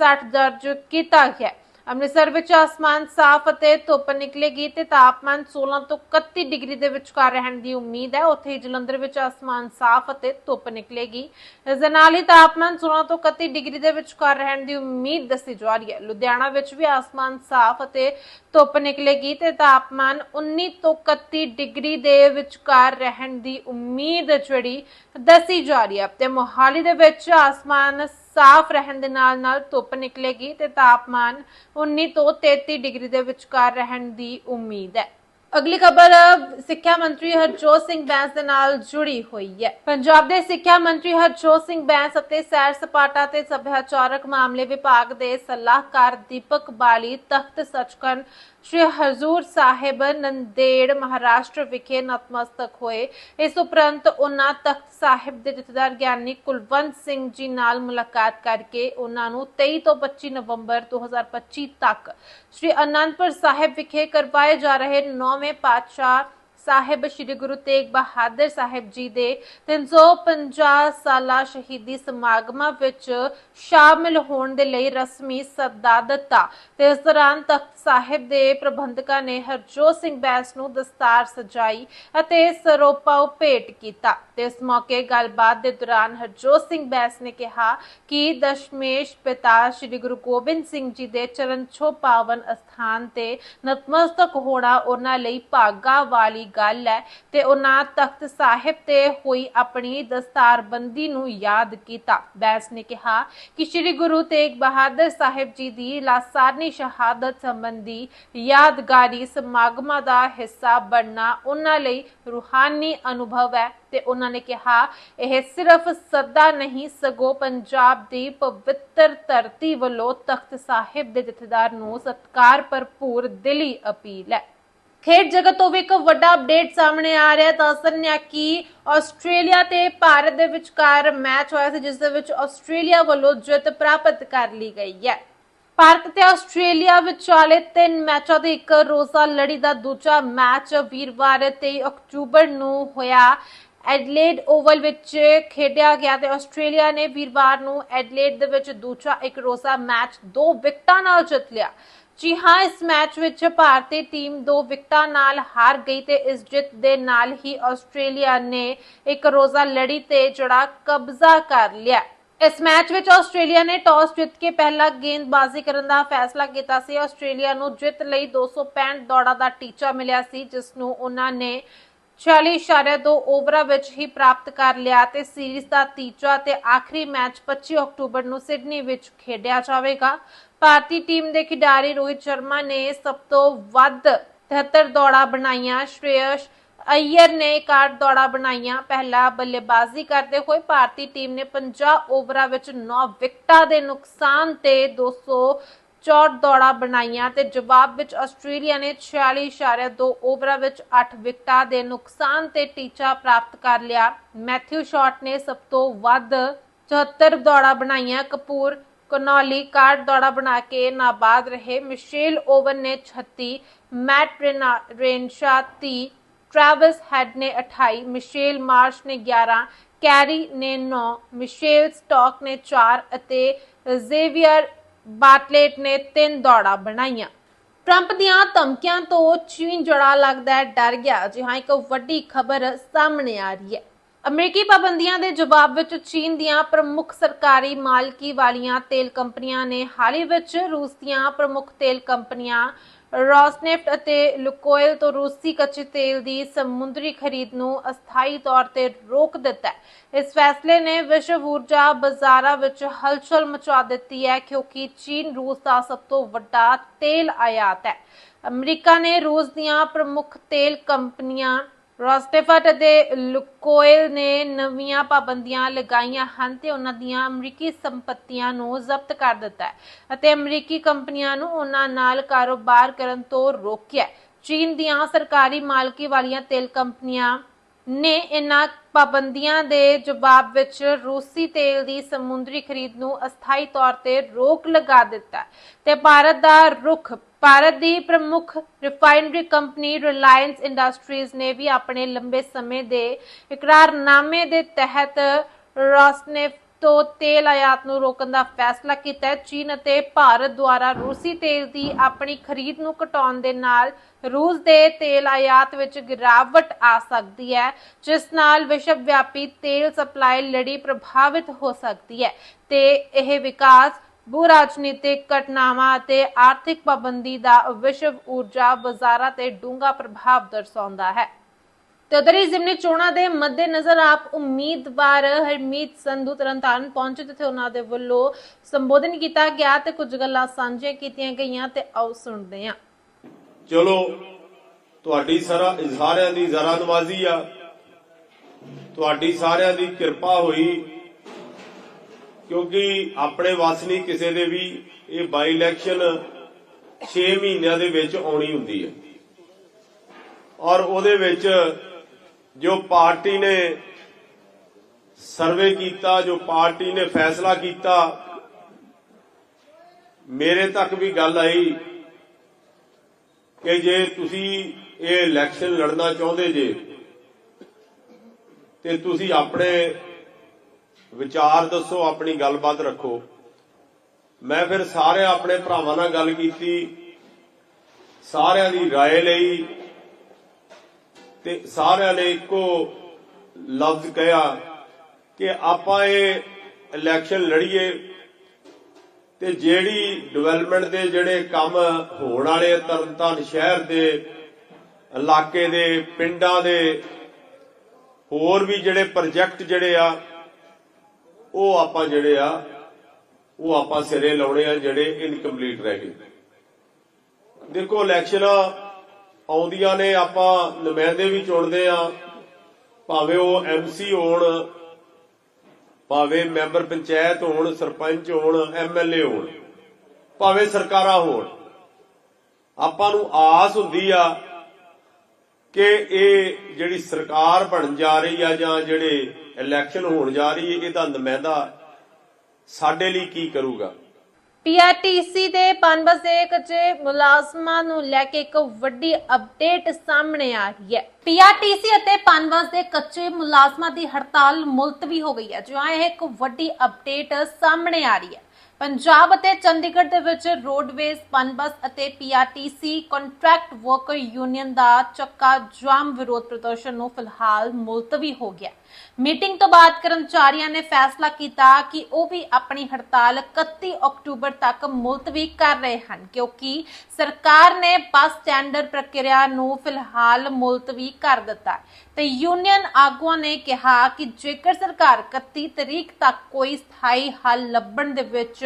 60 ਦਰਜ ਕੀਤਾ ਗਿਆ ਅੰਮ੍ਰਿਤਸਰ ਵਿੱਚ ਆਸਮਾਨ ਸਾਫ਼ ਅਤੇ ਧੁੱਪ ਨਿਕਲੇਗੀ ਤੇ ਤਾਪਮਾਨ 16 ਤੋਂ 31 ਡਿਗਰੀ ਦੇ ਵਿਚਕਾਰ ਰਹਿਣ ਦੀ ਉਮੀਦ ਹੈ। ਉੱਥੇ ਹੀ ਜਲੰਧਰ ਵਿੱਚ ਆਸਮਾਨ ਸਾਫ਼ ਅਤੇ ਧੁੱਪ ਨਿਕਲੇਗੀ। ਇਸ ਦੇ ਨਾਲ ਹੀ ਤਾਪਮਾਨ 16 ਤੋਂ 31 ਡਿਗਰੀ ਦੇ ਵਿਚਕਾਰ ਰਹਿਣ ਦੀ ਉਮੀਦ ਦੱਸੀ ਜਾ ਰਹੀ ਹੈ। ਲੁਧਿਆਣਾ ਵਿੱਚ ਵੀ ਆਸਮਾਨ ਸਾਫ਼ ਅਤੇ ਧੁੱਪ ਨਿਕਲੇਗੀ ਤੇ ਤਾਪਮਾਨ 19 ਤੋਂ 31 ਡਿਗਰੀ ਦੇ ਵਿਚਕਾਰ ਰਹਿਣ ਦੀ ਉਮੀਦ ਜਿਹੜੀ ਦੱਸੀ ਜਾ ਰਹੀ ਹੈ। ਤੇ ਮੋਹਾਲੀ ਦੇ ਵਿੱਚ ਆਸਮਾਨ ਸਾਫ਼ ਰਹਿਣ ਦੇ ਨਾਲ ਨਾਲ ਧੁੱਪ ਨਿਕਲੇਗੀ ਤੇ ਤਾਪਮਾਨ 19 ਤੋਂ 33 ਡਿਗਰੀ ਦੇ ਵਿਚਕਾਰ ਰਹਿਣ ਦੀ ਉਮੀਦ ਹੈ। ਅਗਲੀ ਖਬਰ, ਸਿੱਖਿਆ ਮੰਤਰੀ ਹਰਜੋਤ ਸਿੰਘ ਬੈਂਸ ਦੇ ਨਾਲ ਜੁੜੀ ਹੋਈ ਹੈ। ਪੰਜਾਬ ਦੇ ਸਿੱਖਿਆ ਮੰਤਰੀ ਹਰਜੋਤ ਸਿੰਘ ਬੈਂਸ ਅਤੇ ਸੈਰ ਸਪਾਟਾ ਤੇ ਸਭਿਆਚਾਰਕ ਮਾਮਲੇ ਵਿਭਾਗ ਦੇ ਸਲਾਹਕਾਰ ਦੀਪਕ ਬਾਲੀ ਤਖਤ ਸਚਖੰਡ ਸ਼੍ਰੀ ਹਜ਼ੂਰ ਸਾਹਿਬ ਨੰਦੇੜ ਮਹਾਰਾਸ਼ਟਰ ਵਿਖੇ ਨਤਮਸਤਕ ਹੋਏ। ਇਸ ਉਪਰੰਤ ਉਹਨਾਂ ਤਖਤ ਸਾਹਿਬ ਦੇ ਜਥੇਦਾਰ ਗਿਆਨੀ ਕੁਲਵੰਤ ਸਿੰਘ ਜੀ ਨਾਲ ਮੁਲਾਕਾਤ ਕਰਕੇ ਉਹਨਾਂ ਨੂੰ 23 ਤੋਂ 25 ਨਵੰਬਰ 2025 ਤੱਕ ਸ਼੍ਰੀ ਅਨੰਦਪੁਰ ਸਾਹਿਬ ਵਿਖੇ ਕਰਵਾਏ ਜਾ ਰਹੇ ਨੌਵੇਂ ਪਾਤਸ਼ਾਹ ਸਾਹਿਬ, ਸ੍ਰੀ ਗੁਰੂ ਤੇਗ ਬਹਾਦਰ ਸਾਹਿਬ ਜੀ ਦੇ 350 ਸਾਲਾ ਸ਼ਹੀਦੀ ਸਮਾਗਮਾਂ ਵਿੱਚ ਸ਼ਾਮਿਲ ਹੋਣ ਦੇ ਲਈ ਰਸਮੀ ਸੱਦਾ ਦਿੱਤਾ। ਤੇ ਇਸ ਦੌਰਾਨ ਤਖਤ ਸਾਹਿਬ ਦੇ ਪ੍ਰਬੰਧਕਾਂ ਨੇ ਹਰਜੋਤ ਸਿੰਘ ਬੈਂਸ ਨੂੰ ਦਸਤਾਰ ਸਜਾਈ ਅਤੇ ਸਰੋਪਾ ਭੇਟ ਕੀਤਾ। ਤੇ ਇਸ ਮੌਕੇ ਗੱਲਬਾਤ ਦੇ ਦੌਰਾਨ ਹਰਜੋਤ ਸਿੰਘ ਬੈਂਸ ਨੇ ਕਿਹਾ ਕਿ ਦਸ਼ਮੇਸ਼ ਪਿਤਾ ਸ੍ਰੀ ਗੁਰੂ ਗੋਬਿੰਦ ਸਿੰਘ ਜੀ ਦੇ ਚਰਨ ਛੋ ਪਾਵਨ ਅਸਥਾਨ ਤੇ ਨਤਮਸਤਕ ਹੋਣਾ ਉਹਨਾਂ ਲਈ ਭਾਗਾ ਵਾਲੀ ਗੱਲ ਹੈ ਤੇ ਉਹਨਾਂ ਤਖਤ ਸਾਹਿਬ ਤੇ ਹੋਈ ਆਪਣੀ ਦਸਤਾਰਬੰਦੀ ਨੂੰ ਯਾਦ ਕੀਤਾ। ਬੈਂਸ ਨੇ ਕਿਹਾ ਕਿ ਸ੍ਰੀ ਗੁਰੂ ਤੇਗ ਬਹਾਦਰ ਸਾਹਿਬ ਜੀ ਦੀ ਲਾਸਾਨੀ ਸ਼ਹਾਦਤ ਸੰਬੰਧੀ ਯਾਦਗਾਰੀ ਸਮਾਗਮਾਂ ਦਾ ਹਿੱਸਾ ਬਣਨਾ ਉਹਨਾਂ ਲਈ ਰੂਹਾਨੀ ਅਨੁਭਵ ਹੈ ਤੇ ਉਹਨਾਂ ਨੇ ਕਿਹਾ, ਇਹ ਸਿਰਫ ਸੱਦਾ ਨਹੀਂ, ਸਗੋਂ ਪੰਜਾਬ ਦੀ ਪਵਿੱਤਰ ਧਰਤੀ ਵੱਲੋਂ ਤਖਤ ਸਾਹਿਬ ਦੇ ਜਥੇਦਾਰ ਨੂੰ ਸਤਕਾਰ ਭਰਪੂਰ ਦਿਲੀ ਅਪੀਲ ਹੈ। ਖੇਡ ਜਗਤ ਤੋਂ ਵੀ ਇੱਕ ਵੱਡਾ ਅਪਡੇਟ ਸਾਹਮਣੇ ਆ ਰਿਹਾ ਹੈ। ਦੱਸਣ ਕਿ? ਆਸਟ੍ਰੇਲੀਆ ਤੇ ਭਾਰਤ ਦੇ ਵਿਚਕਾਰ ਮੈਚ ਹੋਇਆ ਸੀ, ਜਿਸ ਦੇ ਵਿੱਚ ਆਸਟ੍ਰੇਲੀਆ ਵੱਲੋਂ ਜਿੱਤ ਪ੍ਰਾਪਤ ਕਰ ਲਈ ਗਈ ਹੈ। ਭਾਰਤ ਤੇ ਆਸਟ੍ਰੇਲੀਆ ਵਿਚਾਲੇ ਤਿੰਨ ਮੈਚਾਂ ਦੀ ਇੱਕ ਰੋਜ਼ਾ ਲੜੀ ਦਾ ਦੂਜਾ ਮੈਚ ਵੀਰਵਾਰ 23 ਅਕਤੂਬਰ ਨੂੰ ਹੋਇਆ। ਐਡਲੇਡ ਓਵਲ ਵਿੱਚ ਖੇਡਿਆ ਗਿਆ ਤੇ ਆਸਟ੍ਰੇਲੀਆ ਨੇ ਵੀਰਵਾਰ ਨੂੰ ਐਡਲੇਡ ਦੇ ਵਿੱਚ ਦੂਜਾ ਇੱਕ ਰੋਜ਼ਾ ਮੈਚ ਦੋ ਵਿਕਟਾਂ ਨਾਲ ਜਿੱਤ ਲਿਆ। ਜੀ ਹਾਂ, ਇਸ ਮੈਚ ਵਿੱਚ ਭਾਰਤੀ ਟੀਮ ਦੋ ਵਿਕਟਾਂ ਨਾਲ ਹਾਰ ਗਈ ਤੇ ਇਸ ਜਿੱਤ ਦੇ ਨਾਲ ਹੀ ਆਸਟ੍ਰੇਲੀਆ ਨੇ ਇੱਕ ਰੋਜ਼ਾ ਲੜੀ ਤੇ ਜਿਹੜਾ ਕਬਜ਼ਾ ਕਰ ਲਿਆ। ਇਸ ਮੈਚ ਵਿੱਚ ਆਸਟ੍ਰੇਲੀਆ ਨੇ ਟਾਸ ਜਿੱਤ ਕੇ ਪਹਿਲਾ ਗੇਂਦਬਾਜ਼ੀ ਕਰਨ ਦਾ ਫੈਸਲਾ ਕੀਤਾ ਸੀ। ਆਸਟ੍ਰੇਲੀਆ ਨੂੰ ਜਿੱਤ ਲਈ 265 ਦੌੜਾਂ ਦਾ ਟੀਚਾ ਮਿਲਿਆ ਸੀ, ਜਿਸ ਨੂੰ ਉਹਨਾਂ ਨੇ 40.2 ਓਵਰਾਂ ਵਿੱਚ ਹੀ ਪ੍ਰਾਪਤ ਕਰ ਲਿਆ ਤੇ ਸੀਰੀਜ਼ ਦਾ ਤੀਜਾ ਤੇ ਆਖਰੀ ਮੈਚ 25 ਅਕਤੂਬਰ ਨੂੰ ਸਿਡਨੀ ਵਿੱਚ ਖੇਡਿਆ ਜਾਵੇਗਾ। ਭਾਰਤੀ ਟੀਮ ਦੇ ਖਿਡਾਰੀ ਰੋਹਿਤ ਸ਼ਰਮਾ ਨੇ ਸਭ ਤੋਂ ਵੱਧ 73 ਦੌੜਾਂ ਬਣਾਈਆਂ। ਸ਼੍ਰੇਯਸ ਅਯਰ ਨੇ 61 ਦੌੜਾਂ ਬਣਾਈਆਂ। ਪਹਿਲਾ ਬੱਲੇਬਾਜ਼ੀ ਕਰਦੇ ਹੋਏ ਭਾਰਤੀ ਟੀਮ ਨੇ 50 ਓਵਰਾਂ ਵਿੱਚ 9 ਵਿਕਟਾਂ ਦੇ ਨੁਕਸਾਨ ਤੇ 200 64 ਦੌੜਾਂ ਬਣਾਈਆਂ ਤੇ ਜਵਾਬ ਵਿੱਚ ਆਸਟ੍ਰੇਲੀਆ ਨੇ 46.2 ਓਵਰਾਂ ਵਿੱਚ 8 ਵਿਕਟਾਂ ਦੇ ਨੁਕਸਾਨ ਤੇ ਟੀਚਾ ਪ੍ਰਾਪਤ ਕਰ ਲਿਆ। ਮੈਥਿਊ ਸ਼ਾਟ ਨੇ ਸਭ ਤੋਂ ਵੱਧ 74 ਦੌੜਾਂ ਬਣਾਈਆਂ। ਕਪੂਰ, ਕਨੌਲੀ, ਕਾਰਡ ਦੌੜਾ ਬਣਾ ਕੇ ਨਾਬਾਦ ਰਹੇ। ਮਿਸ਼ੇਲ ਓਵਨ ਨੇ 36 ਮੈਟ ਰੇਨਾ- ਰੇਨਸ਼ਾ 30 ਟ੍ਰੈਵਿਸ ਹੈਡ ਨੇ 28 ਮਿਸ਼ੇਲ ਮਾਰਸ਼ ਨੇ 11 ਕੈਰੀ ਨੇ 9 ਮਿਸ਼ੇਲ ਸਟਾਕ ਨੇ 4 ਅਤੇ ਜ਼ੇਵੀਅਰ ਬਾਟਲੇਟ ਨੇ 3 ਦੌੜਾਂ ਬਣਾਈਆਂ। ਟਰੰਪ ਦੀਆਂ ਧਮਕੀਆਂ ਤੋਂ ਚੀਨ ਜੜਾ ਲੱਗਦਾ ਹੈ, ਡਰ ਗਿਆ। ਜੀ ਹਾਂ ਇੱਕ ਵੱਡੀ ਖਬਰ ਸਾਹਮਣੇ ਆ ਰਹੀ ਹੈ। ਅਮਰੀਕੀ ਪਾਬੰਦੀਆਂ ਦੇ ਜਵਾਬ ਵਿੱਚ ਚੀਨ ਦੀਆਂ ਪ੍ਰਮੁੱਖ ਸਰਕਾਰੀ ਮਾਲਕੀ ਵਾਲੀਆਂ ਤੇਲ ਕੰਪਨੀਆਂ ਨੇ ਹਾਲ ਹੀ ਵਿੱਚ ਰੂਸ ਦੀਆਂ ਪ੍ਰਮੁੱਖ ਤੇਲ ਕੰਪਨੀਆਂ ਰੋਸਨੇਫਟ ਅਤੇ ਲੁਕੋਇਲ ਤੋਂ ਰੂਸੀ ਕੱਚੇ ਤੇਲ ਦੀ ਸਮੁੰਦਰੀ ਖਰੀਦ ਨੂੰ ਅਸਥਾਈ ਤੌਰ ਤੇ ਰੋਕ ਦਿੱਤਾ ਹੈ। ਇਸ ਫੈਸਲੇ ਨੇ ਵਿਸ਼ਵ ਊਰਜਾ ਬਾਜ਼ਾਰਾਂ ਵਿੱਚ ਹਲਚਲ ਮਚਾ ਦਿੱਤੀ ਹੈ ਕਿਉਂਕਿ ਚੀਨ, ਰੂਸ ਦਾ ਸਭ ਤੋਂ ਵੱਡਾ ਤੇਲ ਆਯਾਤ ਹੈ। ਅਮਰੀਕਾ ਨੇ ਰੂਸ ਦੀਆਂ ਪ੍ਰਮੁੱਖ ਤੇਲ ਕੰਪਨੀਆਂ ਰੋਸਟੇਫਟ ਅਤੇ ਲੁਕੋਇਲ ਨੇ ਨਵੀਆਂ ਪਾਬੰਦੀਆਂ ਲਗਾਈਆਂ ਹਨ ਤੇ ਉਹਨਾਂ ਦੀਆਂ ਅਮਰੀਕੀ ਸੰਪਤੀਆਂ ਨੂੰ ਜ਼ਬਤ ਕਰ ਦਿੱਤਾ ਹੈ ਅਤੇ ਅਮਰੀਕੀ ਕੰਪਨੀਆਂ ਨੂੰ ਉਹਨਾਂ ਨਾਲ ਕਾਰੋਬਾਰ ਕਰਨ ਤੋਂ ਰੋਕਿਆ ਚੀਨ ਦੀਆਂ ਸਰਕਾਰੀ ਮਾਲਕੀ ਵਾਲੀਆਂ ਤੇਲ ਕੰਪਨੀਆਂ ਨੇ ਇਨ੍ਹਾਂ ਪਾਬੰਦੀਆਂ ਦੇ ਜਵਾਬ ਵਿੱਚ ਰੂਸੀ ਤੇਲ ਦੀ ਸਮੁੰਦਰੀ ਖਰੀਦ ਨੂੰ ਅਸਥਾਈ ਤੌਰ ਤੇ ਰੋਕ ਲਗਾ ਦਿੱਤਾ ਤੇ ਭਾਰਤ ਦਾ ਰੁਖ, ਭਾਰਤ ਦੀ ਪ੍ਰਮੁੱਖ ਰਿਫਾਈਨਰੀ ਕੰਪਨੀ ਰਿਲਾਇੰਸ ਇੰਡਸਟਰੀਜ਼ ਨੇ ਵੀ ਆਪਣੇ ਲੰਬੇ ਸਮੇਂ ਦੇ ਇਕਰਾਰਨਾਮੇ ਦੇ ਤਹਿਤ ਰੋਸਨੇਫਟ ਤੋਂ ਤੇਲ ਆਯਾਤ ਨੂੰ ਰੋਕਣ ਦਾ ਫੈਸਲਾ ਕੀਤਾ ਹੈ। ਚੀਨ ਅਤੇ ਭਾਰਤ ਦੁਆਰਾ ਰੂਸੀ ਤੇਲ ਦੀ ਆਪਣੀ ਖਰੀਦ ਨੂੰ ਘਟਾਉਣ ਦੇ ਨਾਲ ਰੂਸ ਦੇ ਤੇਲ ਆਯਾਤ ਵਿੱਚ ਗਿਰਾਵਟ ਆ ਸਕਦੀ ਹੈ, ਜਿਸ ਨਾਲ ਵਿਸ਼ਵ ਵਿਆਪੀ ਤੇਲ ਸਪਲਾਈ ਲੜੀ ਪ੍ਰਭਾਵਿਤ ਹੋ ਸਕਦੀ ਹੈ ਤੇ ਇਹ ਵਿਕਾਸ ਭੂ ਰਾਜਨੀਤਿਕ ਘਟਨਾਵਾਂ ਅਤੇ ਆਰਥਿਕ ਪਾਬੰਦੀ ਦਾ ਵਿਸ਼ਵ ਊਰਜਾ ਬਾਜ਼ਾਰਾਂ ਤੇ ਡੂੰਘਾ ਪ੍ਰਭਾਵ ਦਰਸਾਉਂਦਾ ਹੈ। ਤੇ ਉਧਰ ਹੀ ਜ਼ਿਮਨੀ ਚੋਣਾਂ ਦੇ ਮੱਦੇਨਜ਼ਰ ਆਪ ਉਮੀਦਵਾਰ ਹਰਮੀਤ ਸੰਧੂ ਤਰਨਤਾਰਨ ਪਹੁੰਚੇ ਜਿੱਥੇ ਉਹਨਾਂ ਦੇ ਵੱਲੋਂ ਸੰਬੋਧਨ ਕੀਤਾ ਗਿਆ ਤੇ ਕੁਝ ਗੱਲਾਂ ਸਾਂਝੀਆਂ ਕੀਤੀਆਂ ਗਈਆਂ ਤੇ ਆਓ ਸੁਣਦੇ ਹਾਂ। ਚਲੋ, ਤੁਹਾਡੀ ਸਾਰਾ ਸਾਰਿਆਂ ਦੀ ਜ਼ਰਾ ਨਵਾਜ਼ੀ ਆ। ਤੁਹਾਡੀ ਸਾਰਿਆਂ ਦੀ ਕਿਰਪਾ ਹੋਈ, ਕਿਉਂਕਿ ਆਪਣੇ ਵਸ ਨਹੀਂ ਕਿਸੇ ਦੇ ਵੀ ਇਹ ਬਾਈ ਇਲੈਕਸ਼ਨ 6 ਮਹੀਨਿਆਂ ਦੇ ਵਿੱਚ ਆਉਣੀ ਹੁੰਦੀ ਹੈ। ਔਰ ਉਹਦੇ ਵਿੱਚ ਜੋ ਪਾਰਟੀ ਨੇ ਸਰਵੇ ਕੀਤਾ ਜੋ ਪਾਰਟੀ ਨੇ ਫੈਸਲਾ ਕੀਤਾ ਮੇਰੇ ਤੱਕ ਵੀ ਗੱਲ ਆਈ ਕਿ ਜੇ ਤੁਸੀਂ ਇਹ ਇਲੈਕਸ਼ਨ ਲੜਨਾ ਚਾਹੁੰਦੇ ਜੇ ਤੇ ਤੁਸੀਂ ਆਪਣੇ ਵਿਚਾਰ ਦੱਸੋ ਆਪਣੀ ਗੱਲਬਾਤ ਰੱਖੋ ਮੈਂ ਫਿਰ ਸਾਰੇ ਆਪਣੇ ਭਰਾਵਾਂ ਨਾਲ ਗੱਲ ਕੀਤੀ ਸਾਰਿਆਂ ਦੀ رائے ਲਈ ਤੇ ਸਾਰਿਆਂ ਨੇ ਇੱਕੋ ਲਫ਼ਜ਼ ਕਿਹਾ ਕਿ ਆਪਾਂ ਇਹ ਇਲੈਕਸ਼ਨ ਲੜੀਏ ਤੇ ਜਿਹੜੀ ਡਿਵੈਲਪਮੈਂਟ ਦੇ ਜਿਹੜੇ ਕੰਮ ਹੋਣ ਵਾਲੇ ਆ, ਤਰਨਤਾਰਨ ਸ਼ਹਿਰ ਦੇ, ਇਲਾਕੇ ਦੇ, ਪਿੰਡਾਂ ਦੇ, ਹੋਰ ਵੀ ਜਿਹੜੇ ਪ੍ਰੋਜੈਕਟ ਜਿਹੜੇ ਆ, ਉਹ ਆਪਾਂ ਜਿਹੜੇ ਆ, ਉਹ ਆਪਾਂ ਸਿਰੇ ਲਾਉਣੇ ਆ ਜਿਹੜੇ ਇਨਕੰਪਲੀਟ ਰਹਿ ਗਏ। ਦੇਖੋ ਇਲੈਕਸ਼ਨਾਂ ਆਉਂਦੀਆਂ ਨੇ, ਆਪਾਂ ਨੁਮਾਇੰਦੇ ਵੀ ਚੁਣਦੇ ਆ। ਭਾਵੇਂ ਉਹ ਐਮਸੀ ਹੋਣ, ਭਾਵੇਂ ਮੈਂਬਰ ਪੰਚਾਇਤ ਹੋਣ, ਸਰਪੰਚ ਹੋਣ ਐਮਐਲਏ ਹੋਣ, ਭਾਵੇਂ ਸਰਕਾਰਾਂ ਹੋਣ, ਆਪਾਂ ਨੂੰ ਆਸ ਹੁੰਦੀ ਆ ਕਿ ਇਹ ਜਿਹੜੀ ਸਰਕਾਰ ਬਣਨ ਜਾ ਰਹੀ ਆ ਜਾਂ ਜਿਹੜੇ ਇਲੈਕਸ਼ਨ ਹੋਣ ਜਾ ਰਹੀ ਹੈ ਇਹਦਾ ਨੁਮਾਇੰਦਾ ਸਾਡੇ ਲਈ ਕੀ ਕਰੂਗਾ? ਪੀਆਰਟੀਸੀ ਦੇ ਪਨਬਸ ਦੇ ਕੱਚੇ ਮੁਲਾਜ਼ਮਾਂ ਨੂੰ ਲੈ ਕੇ ਇੱਕ ਵੱਡੀ ਅਪਡੇਟ ਸਾਹਮਣੇ ਆ ਰਹੀ ਹੈ। ਪੀਆਰਟੀਸੀ ਅਤੇ ਪਨਬਸ ਦੇ ਕੱਚੇ ਮੁਲਾਜ਼ਮਾਂ ਦੀ ਹੜਤਾਲ ਮੁਲਤਵੀ ਹੋ ਗਈ ਹੈ, ਜੋ ਇਹ ਇੱਕ ਵੱਡੀ ਅਪਡੇਟ ਸਾਹਮਣੇ ਆ ਰਹੀ ਹੈ। ਪੰਜਾਬ ਅਤੇ ਚੰਡੀਗੜ੍ਹ ਦੇ ਵਿੱਚ ਰੋਡਵੇਜ਼ ਪਨਬਸ ਅਤੇ ਪੀਆਰਟੀਸੀ ਕੰਟਰੈਕਟ ਵਰਕਰ ਯੂਨੀਅਨ ਦਾ ਚੱਕਾ ਜਾਮ ਵਿਰੋਧ ਪ੍ਰਦਰਸ਼ਨ ਨੂੰ ਫਿਲਹਾਲ ਮੁਲਤਵੀ ਹੋ ਗਿਆ। ਮੀਟਿੰਗ ਤੋਂ ਬਾਅਦ ਕਰਮਚਾਰੀਆਂ ਨੇ ਫੈਸਲਾ ਕੀਤਾ ਕਿ ਉਹ ਵੀ ਆਪਣੀ ਹੜਤਾਲ 31 ਅਕਤੂਬਰ ਤੱਕ ਮੁਲਤਵੀ ਕਰ ਰਹੇ ਹਨ, ਕਿਉਂਕਿ ਸਰਕਾਰ ਨੇ ਬੱਸ ਟੈਂਡਰ ਪ੍ਰਕਿਰਿਆ ਨੂੰ ਫਿਲਹਾਲ ਮੁਲਤਵੀ ਕਰ ਦਿੱਤਾ ਤੇ ਯੂਨੀਅਨ ਆਗੂਆਂ ਨੇ ਕਿਹਾ ਕਿ ਜੇਕਰ ਸਰਕਾਰ 31 ਤਰੀਕ ਤੱਕ ਕੋਈ ਸਥਾਈ ਹੱਲ ਲੱਭਣ ਦੇ ਵਿੱਚ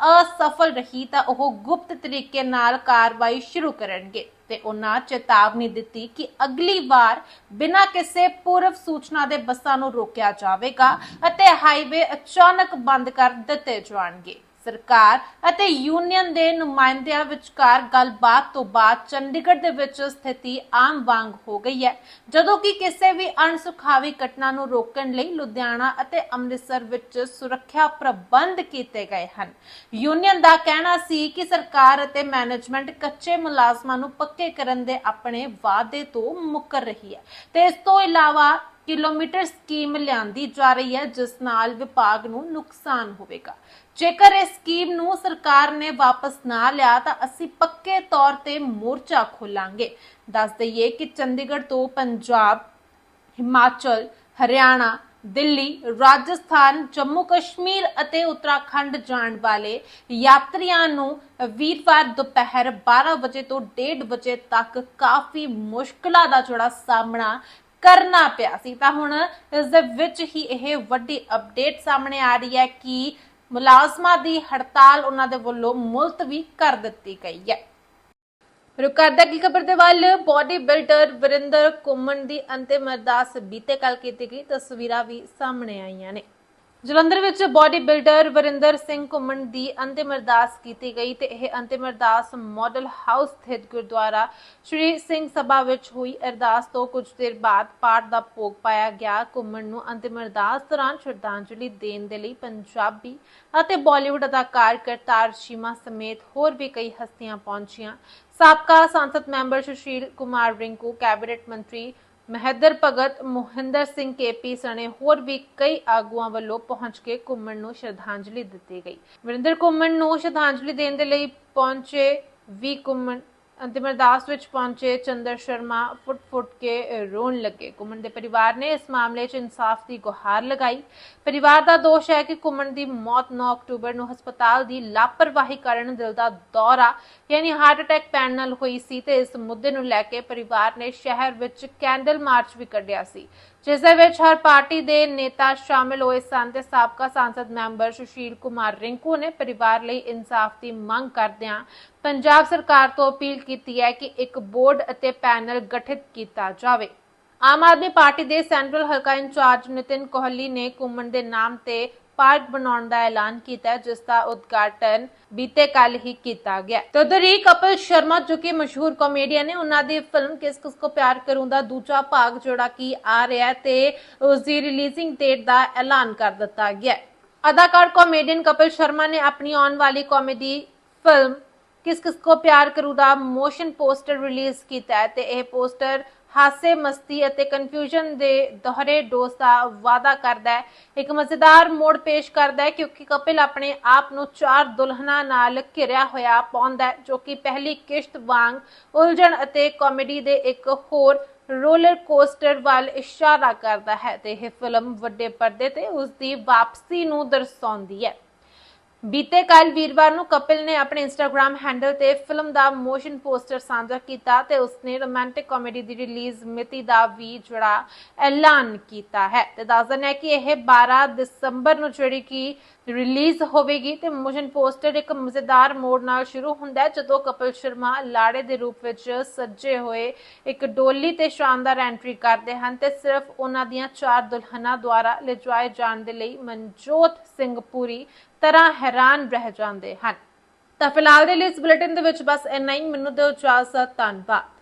ਅਸਫਲ ਰਹੀ ਤਾਂ ਉਹ ਗੁਪਤ ਤਰੀਕੇ ਨਾਲ ਕਾਰਵਾਈ ਸ਼ੁਰੂ ਕਰਨਗੇ। ਤੇ ਉਹਨਾਂ ਚੇਤਾਵਨੀ ਦਿੱਤੀ ਕਿ ਅਗਲੀ ਵਾਰ ਬਿਨਾਂ ਕਿਸੇ ਪੂਰਵ ਸੂਚਨਾ ਦੇ ਬੱਸਾਂ ਨੂੰ ਰੋਕਿਆ ਜਾਵੇਗਾ ਅਤੇ ਹਾਈਵੇ ਅਚਾਨਕ ਬੰਦ ਕਰ ਦਿੱਤੇ ਜਾਣਗੇ। ਸਰਕਾਰ ਅਤੇ ਯੂਨੀਅਨ ਦੇ ਨੁਮਾਇੰਦਿਆਂ ਵਿਚਕਾਰ ਗੱਲਬਾਤ ਤੋਂ ਬਾਅਦ ਚੰਡੀਗੜ੍ਹ ਦੇ ਵਿੱਚ ਸਥਿਤੀ ਆਮ ਵਾਂਗ ਹੋ ਗਈ ਹੈ। ਜਦੋਂ ਕਿ ਕਿਸੇ ਵੀ ਅਣਸੁਖਾਵੀ ਘਟਨਾ ਨੂੰ ਰੋਕਣ ਲਈ ਲੁਧਿਆਣਾ ਅਤੇ ਅੰਮ੍ਰਿਤਸਰ ਵਿੱਚ ਸੁਰੱਖਿਆ ਪ੍ਰਬੰਧ ਕੀਤੇ ਗਏ ਹਨ। ਯੂਨੀਅਨ ਦਾ ਕਹਿਣਾ ਸੀ ਕਿ ਸਰਕਾਰ ਅਤੇ ਮੈਨੇਜਮੈਂਟ ਕੱਚੇ ਮੁਲਾਜ਼ਮਾਂ ਨੂੰ ਪੱਕੇ ਕਰਨ ਦੇ ਆਪਣੇ ਵਾਅਦੇ ਤੋਂ ਮੁੱਕਰ ਰਹੀ ਹੈ। ਤੇ ਇਸ ਤੋਂ ਇਲਾਵਾ ਕਿਲੋਮੀਟਰ ਸਕੀਮ ਲਿਆਂਦੀ ਜਾ ਰਹੀ ਹੈ, ਜਿਸ ਨਾਲ ਵਿਭਾਗ ਨੂੰ ਨੁਕਸਾਨ ਹੋਵੇਗਾ। ਜੇਕਰ ਇਸ ਸਕੀਮ ਨੂੰ ਸਰਕਾਰ ਨੇ ਵਾਪਸ ਨਾ ਲਿਆ, ਤਾਂ ਅਸੀਂ ਪੱਕੇ ਤੌਰ ਤੇ ਮੋਰਚਾ ਖੋਲਾਂਗੇ। ਦੱਸ ਦਈਏ ਕਿ ਚੰਡੀਗੜ੍ਹ ਤੋਂ ਪੰਜਾਬ, ਹਿਮਾਚਲ, ਹਰਿਆਣਾ, ਦਿੱਲੀ, ਰਾਜਸਥਾਨ, ਜੰਮੂ ਕਸ਼ਮੀਰ ਅਤੇ ਉੱਤਰਾਖੰਡ ਜਾਣ ਵਾਲੇ ਯਾਤਰੀਆਂ ਨੂੰ ਵੀਰਵਾਰ ਦੁਪਹਿਰ 12 ਵਜੇ ਤੋਂ 1:30 ਵਜੇ ਤੱਕ ਕਾਫੀ ਮੁਸ਼ਕਲਾਂ ਦਾ ਜਿਹੜਾ ਸਾਹਮਣਾ ਕਰਨਾ ਪਿਆ ਸੀ। ਤਾਂ ਹੁਣ ਇਸ ਦੇ ਵਿੱਚ ਹੀ ਇਹ ਵੱਡੀ ਅਪਡੇਟ ਸਾਹਮਣੇ ਆ ਰਹੀ ਹੈ ਕਿ ਮੁਲਾਜ਼ਮਾਂ ਦੀ ਹੜਤਾਲ ਉਹਨਾਂ ਦੇ ਵੱਲੋਂ ਮੁਲਤਵੀ ਕਰ ਦਿੱਤੀ ਗਈ ਹੈ। ਰੁਕ ਕਰਦਾ ਕੀ ਖਬਰ ਦੇ ਵੱਲ। ਬਾਡੀ ਬਿਲਡਰ ਵਰਿੰਦਰ ਕੁਮਨ ਦੀ ਅੰਤਿਮ ਅਰਦਾਸ ਬੀਤੇ ਕੱਲ ਕੀਤੀ ਗਈ। ਤਸਵੀਰਾਂ ਵੀ ਸਾਹਮਣੇ ਆਈਆਂ ਨੇ। ਜਲੰਧਰ ਵਿੱਚ ਬਾਡੀ ਬਿਲਡਰ ਵਰਿੰਦਰ ਸਿੰਘ ਘੁੰਮਣ ਦੀ ਅੰਤਿਮ ਅਰਦਾਸ ਕੀਤੀ ਗਈ ਤੇ ਇਹ ਅੰਤਿਮ ਅਰਦਾਸ ਮਾਡਲ ਹਾਊਸ ਸਥਿਤ ਗੁਰਦੁਆਰਾ ਸ਼੍ਰੀ ਸਿੰਘ ਸਭਾ ਵਿੱਚ ਹੋਈ। ਅਰਦਾਸ ਤੋਂ ਕੁਝ ਦੇਰ ਬਾਅਦ ਪਾਠ ਦਾ ਭੋਗ ਪਾਇਆ ਗਿਆ। ਕੁਮਨ ਨੂੰ ਅੰਤਿਮ ਅਰਦਾਸ ਦੌਰਾਨ ਸ਼ਰਧਾਂਜਲੀ ਦੇਣ ਦੇ ਲਈ ਪੰਜਾਬੀ ਅਤੇ ਬਾਲੀਵੁੱਡ ਅਦਾਕਾਰ ਕਰਤਾਰ ਸ਼ੀਮਾ ਸਮੇਤ ਹੋਰ ਵੀ ਕਈ ਹਸਤੀਆਂ ਪਹੁੰਚੀਆਂ। ਸਾਬਕਾ ਸੰਸਦ ਮੈਂਬਰ ਸੁਸ਼ੀਲ ਕੁਮਾਰ ਰਿੰਕੂ, ਕੈਬਨਿਟ ਮੰਤਰੀ ਮਹਿੰਦਰ ਭਗਤ ਮੋਹਿੰਦਰ ਸਿੰਘ ਕੇਪੀ ਸਣੇ ਹੋਰ ਵੀ ਕਈ ਆਗੂਆਂ ਵੱਲੋਂ ਪਹੁੰਚ ਕੇ ਘੁੰਮਣ ਨੂੰ ਸ਼ਰਧਾਂਜਲੀ ਦਿੱਤੀ ਗਈ। ਵਰਿੰਦਰ, ਘੁੰਮਣ ਨੂੰ ਸ਼ਰਧਾਂਜਲੀ ਦੇਣ ਦੇ ਲਈ ਪਹੁੰਚੇ ਵੀ ਘੁੰਮਣ ਅੰਤਿਮ ਅਰਦਾਸ ਵਿੱਚ ਪਹੁੰਚੇ ਚੰਦਰ ਸ਼ਰਮਾ ਫੁੱਟ ਫੁੱਟ ਕੇ ਰੋਣ ਲੱਗੇ। ਘੁੰਮਣ ਦੇ ਪਰਿਵਾਰ ਨੇ ਇਸ ਮਾਮਲੇ 'ਚ ਇਨਸਾਫ ਦੀ ਗੁਹਾਰ ਲਗਾਈ। ਪਰਿਵਾਰ ਦਾ ਦੋਸ਼ ਹੈ ਕਿ ਘੁੰਮਣ ਦੀ ਮੌਤ 9 ਅਕਤੂਬਰ ਨੂੰ ਹਸਪਤਾਲ ਦੀ ਲਾਪਰਵਾਹੀ ਕਾਰਨ ਦਿਲ ਦਾ ਦੌਰਾ, ਯਾਨੀ ਹਾਰਟ ਅਟੈਕ ਪੈਣ ਨਾਲ ਹੋਈ ਸੀ ਤੇ ਇਸ ਮੁੱਦੇ ਨੂੰ ਲੈ ਕੇ ਪਰਿਵਾਰ ਨੇ ਸ਼ਹਿਰ ਵਿੱਚ ਕੈਂਡਲ ਮਾਰਚ ਵੀ ਕੱਢਿਆ ਸੀ। ਜਿਸ ਦੇ ਵਿੱਚ ਹਰ ਪਾਰਟੀ ਦੇ ਨੇਤਾ ਸ਼ਾਮਿਲ ਹੋਏ ਸਨ ਤੇ ਸਾਬਕਾ ਸੰਸਦ ਮੈਂਬਰ ਸੁਸ਼ੀਲ ਕੁਮਾਰ ਰਿੰਕੂ ਨੇ ਪਰਿਵਾਰ ਲਈ ਇਨਸਾਫ ਦੀ ਮੰਗ ਕਰਦਿਆਂ ਪੰਜਾਬ ਸਰਕਾਰ ਤੋਂ ਅਪੀਲ ਕੀਤੀ ਹੈ ਕਿ ਇੱਕ ਬੋਰਡ ਅਤੇ ਪੈਨਲ ਗਠਿਤ ਕੀਤਾ ਜਾਵੇ। ਆਮ ਆਦਮੀ ਪਾਰਟੀ ਦੇ ਸੈਂਟਰਲ ਹਲਕਾ ਇੰਚਾਰਜ ਨਿਤਿਨ ਕੋਹਲੀ ਨੇ ਕੁੰਮਣ ਦੇ ਨਾਮ ਤੇ ਪਾਰਕ ਬਣਾਉਣ ਦਾ ਐਲਾਨ ਕੀਤਾ, ਜਿਸ ਦਾ ਉਦਘਾਟਨ ਬੀਤੇ ਕੱਲ ਹੀ ਕੀਤਾ ਗਿਆ। ਤੇ ਉਧਰ ਹੀ ਕਪਿਲ ਸ਼ਰਮਾ, ਜੋ ਕਿ ਮਸ਼ਹੂਰ ਕਾਮੇਡੀਅਨ ਨੇ, ਉਹਨਾਂ ਦੀ ਫਿਲਮ ਕਿਸ ਕਿਸ ਕੋ ਪਿਆਰ ਕਰੂੰ ਦਾ ਦੂਜਾ ਭਾਗ ਜਿਹੜਾ ਕਿ ਆ ਰਿਹਾ ਤੇ ਉਸ ਦੀ ਰਿਲੀਜ਼ਿੰਗ ਡੇਟ ਦਾ ਐਲਾਨ ਕਰ ਦਿੱਤਾ ਗਿਆ ਅਦਾਕਾਰ ਕਾਮੇਡੀਅਨ ਕਪਿਲ ਸ਼ਰਮਾ ਨੇ ਆਪਣੀ ਆਉਣ ਵਾਲੀ ਕਾਮੇਡੀ ਫਿਲਮ ਕਿਸ ਕਿਸ ਕੋ ਪਿਆਰ ਕਰੂ ਦਾ ਮੋਸ਼ਨ ਪੋਸਟਰ ਰਿਲੀਜ਼ ਕੀਤਾ ਹੈ ਤੇ ਇਹ ਪੋਸਟਰ ਹਾਸੇ, ਮਸਤੀ ਅਤੇ ਕਨਫਿਊਜ਼ਨ ਦੇ ਦੋਹਰੇ ਡੋਜ਼ ਦਾ ਵਾਅਦਾ ਕਰਦਾ ਹੈ। ਇੱਕ ਮਜ਼ੇਦਾਰ ਮੋੜ ਪੇਸ਼ ਕਰਦਾ ਹੈ ਕਿਉਂਕਿ ਕਪਿਲ ਆਪਣੇ ਆਪ ਨੂੰ ਚਾਰ ਦੁਲਹਨਾਂ ਨਾਲ ਘਿਰਿਆ ਹੋਇਆ ਪਾਉਂਦਾ ਹੈ, ਜੋ ਕਿ ਪਹਿਲੀ ਕਿਸ਼ਤ ਵਾਂਗ ਉਲਝਣ ਅਤੇ ਕਾਮੇਡੀ ਦੇ ਇੱਕ ਹੋਰ ਰੋਲਰ ਕੋਸਟਰ ਵੱਲ ਇਸ਼ਾਰਾ ਕਰਦਾ ਹੈ ਤੇ ਇਹ ਫਿਲਮ ਵੱਡੇ ਪਰਦੇ ਤੇ ਉਸ ਦੀ ਵਾਪਸੀ ਨੂੰ ਦਰਸਾਉਂਦੀ ਹੈ। ਬੀਤੇ ਕੱਲ ਵੀਰਵਾਰ ਨੂੰ ਕਪਿਲ ਨੇ ਆਪਣੇ ਇੰਸਟਾਗ੍ਰam ਹੈਂਡਲ ਤੇ ਫਿਲਮ ਦਾ ਮੋਸ਼ਨ ਪੋਸਟਰ ਸਾਂਝਾ ਕੀਤਾ ਤੇ ਉਸਨੇ ਰੋਮਾਂਟਿਕ ਕਾਮੇਡੀ ਦੀ ਰਿਲੀਜ਼ ਮਿਤੀ ਦਾ ਵੀ ਜਿਹੜਾ ਐਲਾਨ ਕੀਤਾ ਹੈ। ਤੇ ਦੱਸਦਨ ਹੈ ਕਿ ਇਹ 12 ਦਸੰਬਰ ਨੂੰ ਜਿਹੜੀ ਕਿ ਰਿਲੀਜ਼ ਹੋਵੇਗੀ ਤੇ ਮੋਸ਼ਨ ਪੋਸਟਰ ਇੱਕ ਮਜ਼ੇਦਾਰ ਮੋੜ ਨਾਲ ਸ਼ੁਰੂ ਹੁੰਦਾ ਹੈ, ਜਦੋਂ ਕਪਿਲ ਸ਼ਰਮਾ ਲਾੜੇ ਦੇ ਰੂਪ ਵਿੱਚ ਸੱਜੇ ਹੋਏ ਇੱਕ ਡੋਲੀ ਤੇ ਸ਼ਾਨਦਾਰ ਐਂਟਰੀ ਕਰਦੇ ਹਨ ਤੇ ਸਿਰਫ ਉਹਨਾਂ ਦੀਆਂ ਚਾਰ ਦੁਲਹਨਾਂ ਦੁਆਰਾ ਲਿਜਾਏ ਜਾਣ ਦੇ ਲਈ ਮਨਜੋਤ ਸਿੰਘ ਪੂਰੀ ਤਰ੍ਹਾਂ ਹੈਰਾਨ ਰਹਿ ਜਾਂਦੇ ਹਨ। ਤਾਂ ਫਿਲਹਾਲ ਦੇ ਲਈ ਇਸ ਬੁਲੇਟਿਨ ਦੇ ਵਿੱਚ ਬਸ ਇੰਨਾ ਹੀ। ਮੈਨੂੰ ਦਿਓ ਇਜਾਜ਼ਤ ਧੰਨਵਾਦ।